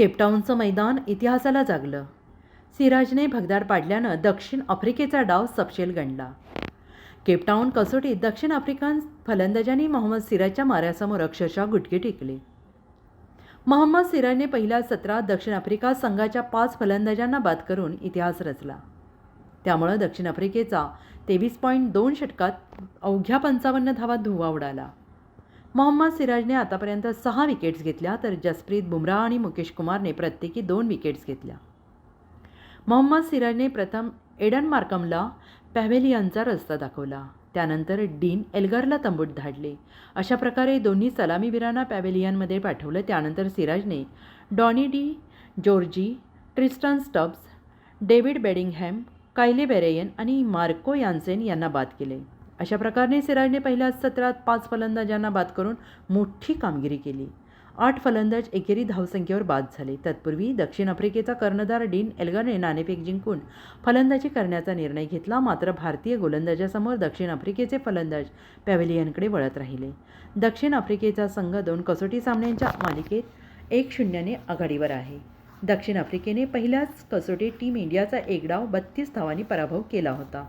केपटाऊनचं मैदान इतिहासाला जागलं. सिराजने भगदाड पाडल्यानं दक्षिण आफ्रिकेचा डाव सपशेल गणला. केपटाऊन कसोटीत दक्षिण आफ्रिकन फलंदाजांनी मोहम्मद सिराजच्या माऱ्यासमोर अक्षरशः गुटके टेकले. मोहम्मद सिराजने पहिल्या सत्रात दक्षिण आफ्रिका संघाच्या पाच फलंदाजांना बाद करून इतिहास रचला. त्यामुळं दक्षिण आफ्रिकेचा तेवीस पॉईंट दोन षटकात अवघ्या पंचावन्न धावात धुव्वा उडाला. मोहम्मद सिराजने आतापर्यंत सहा विकेट्स घेतल्या तर जसप्रीत बुमराह आणि मुकेश कुमारने प्रत्येकी दोन विकेट्स घेतल्या. मोहम्मद सिराजने प्रथम एडन मार्कमला पॅव्हेलियनचा रस्ता दाखवला. त्यानंतर डीन एल्गरला तंबूत धाडले. अशा प्रकारे दोन्ही सलामीवीरांना पॅव्हेलियनमध्ये पाठवलं. त्यानंतर सिराजने Tony de Zorzi Tristan Stubbs David Bedingham Kyle Verreynne आणि मार्को यान्सेन यांना बाद केले. अशा प्रकारे सिराजने पहिल्याच सत्रात पाच फलंदाजांना बाद करून मोठी कामगिरी केली. आठ फलंदाज एकेरी धावसंख्येवर बाद झाले. तत्पूर्वी दक्षिण आफ्रिकेचा कर्णधार डीन एल्गरने नाणेफेक जिंकून फलंदाजी करण्याचा निर्णय घेतला. मात्र भारतीय गोलंदाजासमोर दक्षिण आफ्रिकेचे फलंदाज पॅव्हेलियनकडे वळत राहिले. दक्षिण आफ्रिकेचा संघ दोन कसोटी सामन्यांच्या मालिकेत एक शून्याने आघाडीवर आहे. दक्षिण आफ्रिकेने पहिल्याच कसोटीत टीम इंडियाचा एक डाव बत्तीस धावांनी पराभव केला होता.